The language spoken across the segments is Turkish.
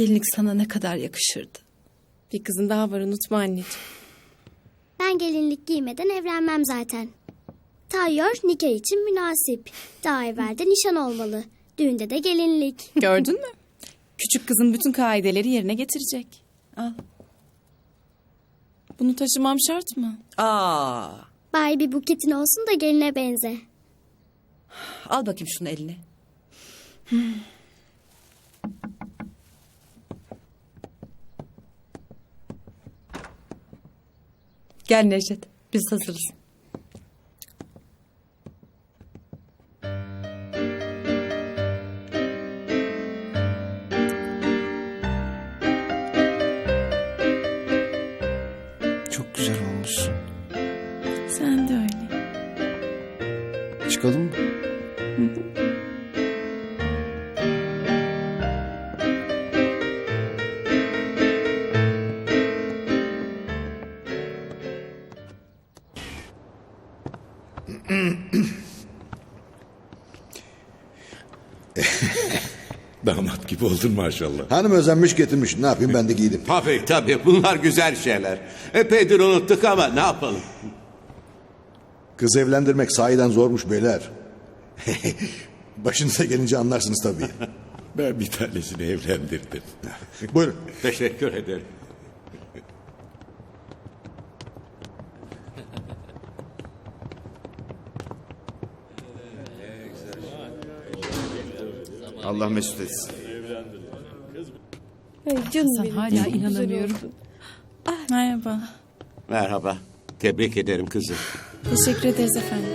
Gelinlik sana ne kadar yakışırdı. Bir kızın daha var unutma anneciğim. Ben gelinlik giymeden evlenmem zaten. Tayyör nikah için münasip. Daha evvel de nişan olmalı. Düğünde de gelinlik. Gördün mü? Küçük kızın bütün kaideleri yerine getirecek. Al. Bunu taşımam şart mı? Aa, Bari bir buketin olsun da geline benze. al bakayım şunu eline. Gel Necdet, biz hazırız. Çok güzel olmuşsun. Sen de öyle. Çıkalım mı? Gibi oldun maşallah. Hanım özenmiş getirmiş. Ne yapayım ben de giydim. Tabii tabii bunlar güzel şeyler. Epeydir unuttuk ama ne yapalım? Kız evlendirmek sahiden zormuş beyler. Başınıza gelince anlarsınız tabii. Ben bir tanesini evlendirdim. Buyurun. Teşekkür ederim. Allah mesut etsin. Ay canım benim. hala Çok güzel inanamıyorum. oldu. Merhaba. Merhaba. Tebrik ederim kızım. Teşekkür ederiz efendim.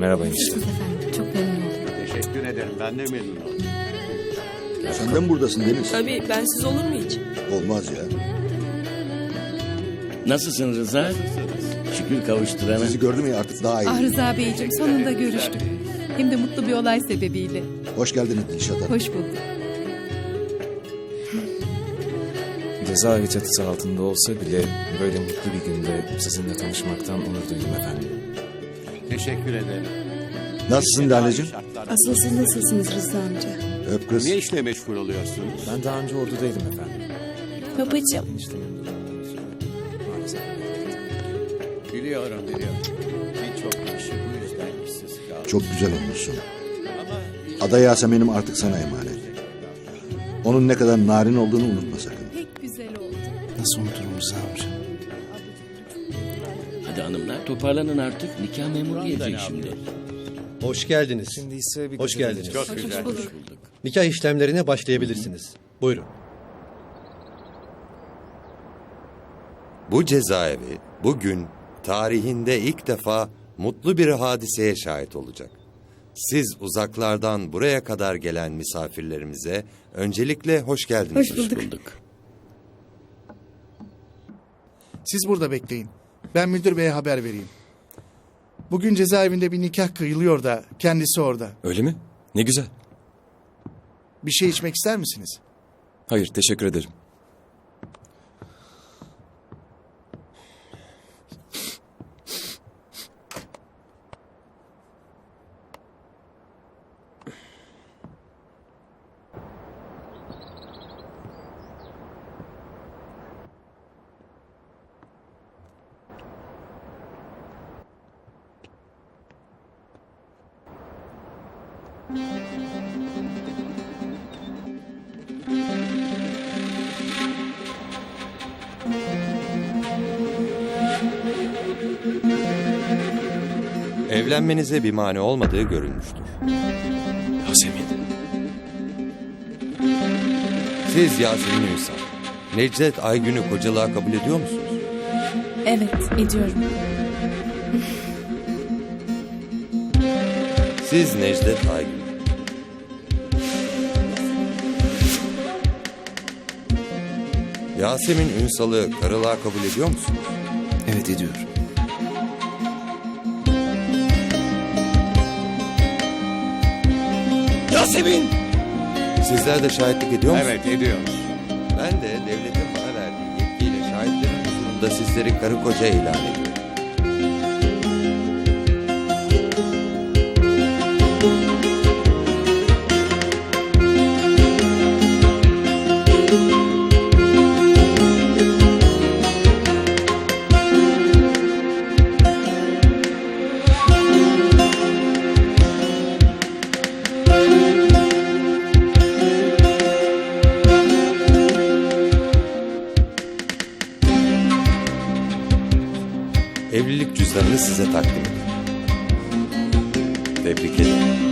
Merhaba enişte. Efendim, çok memnun oldum. Teşekkür ederim. Ben de memnun oldum. Sen de mi buradasın Deniz? Tabii bensiz olur mu hiç? Olmaz ya. Nasılsın Rıza? Şükür kavuşturana. Sizi gördüm ya artık daha iyi. Ah Rıza Beyciğim sonunda görüştük. Hem de mutlu bir olay sebebiyle. Hoş geldiniz Dilşat Hanım. Hoş bulduk. Cezaevi çatısı altında olsa bile böyle mutlu bir günde sizinle tanışmaktan onur duydum efendim. Teşekkür ederim. Nasılsın Lale'cim? Asıl siz nasılsınız Rıza amca? Öp kız. Niye işle meşgul oluyorsunuz? Ben daha önce ordudaydım efendim. Babacığım. Ötürü maalesef Biliyorum biliyorum. Birçok kişi bu yüzden işsiz kaldı. Çok güzel olmuşsun. Ada Yasemin'im artık sana emanet. Onun ne kadar narin olduğunu unutma sakın. Nasıl unuturum amca? Hadi hanımlar toparlanın artık. Nikah memuru gelecek şimdi. Hoş geldiniz. Şimdi ise bir Hoş geldiniz. Çok güzel. Hoş bulduk. Nikah işlemlerine başlayabilirsiniz. Buyurun. Bu cezaevi bugün tarihinde ilk defa mutlu bir hadiseye şahit olacak. Siz uzaklardan buraya kadar gelen misafirlerimize öncelikle hoş geldiniz. Hoş bulduk. Bulduk. Siz burada bekleyin. Ben müdür beye haber vereyim. Bugün cezaevinde bir nikah kıyılıyor da kendisi orada. Öyle mi? Ne güzel. Bir şey içmek ister misiniz? Hayır teşekkür ederim. Evlenmenize bir mani olmadığı görülmüştür. Yasemin. Siz Yasemin Ünsal, Necdet Aygün'ü kocalığa kabul ediyor musunuz? Evet ediyorum. Siz Necdet Aygün. Yasemin Ünsal'ı karılığa kabul ediyor musunuz? Evet ediyorum. Yasemin! Sizler de şahitlik ediyor musunuz? Evet ediyoruz. Ben de devletin bana verdiği yetkiyle şahitlerin huzurunda sizleri karı koca ilan ediyorum. Evlilik cüzdanını size takdim edin. Tebrik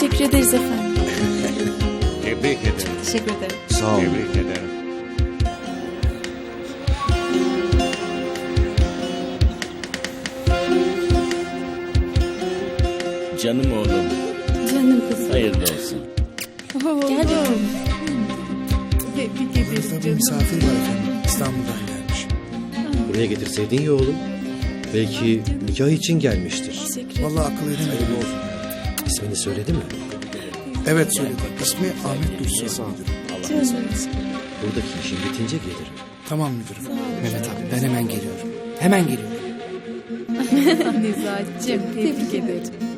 Teşekkür ederiz efendim. Tebrik ederim. Teşekkür ederim. Sağ olun. Tebrik ederim. Canım oğlum. Canım kızım. Hayırlı olsun. Gel bakalım. Ederiz Burada bir misafir var efendim. İstanbul'dan gelmiş. Buraya getirseydin ya oğlum. Belki nikah için gelmiştir. Teşekkür ederim. Vallahi akıl edemedim. İsmini söyledi mi? Evet söyledi. İsmi Ahmet Dursun. Canım. Buradaki işin bitince gelir. Tamam müdürüm. Mehmet abi ben hemen geliyorum. Hemen geliyorum. Nezahat'cığım tebrik ederim.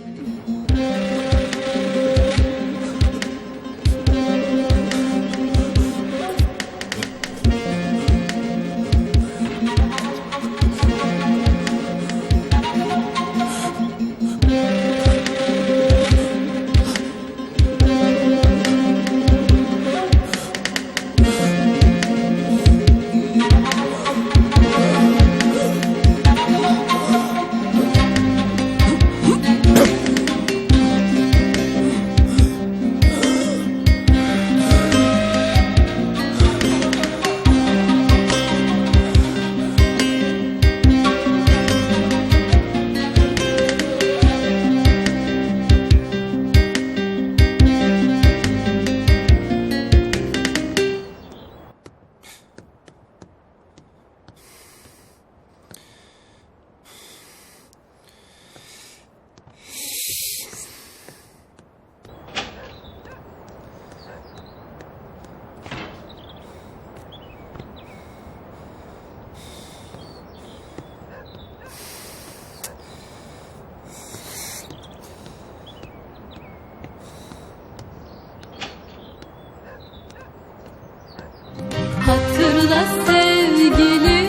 Hatırla sevgilim.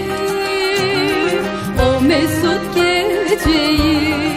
O mesut geceyi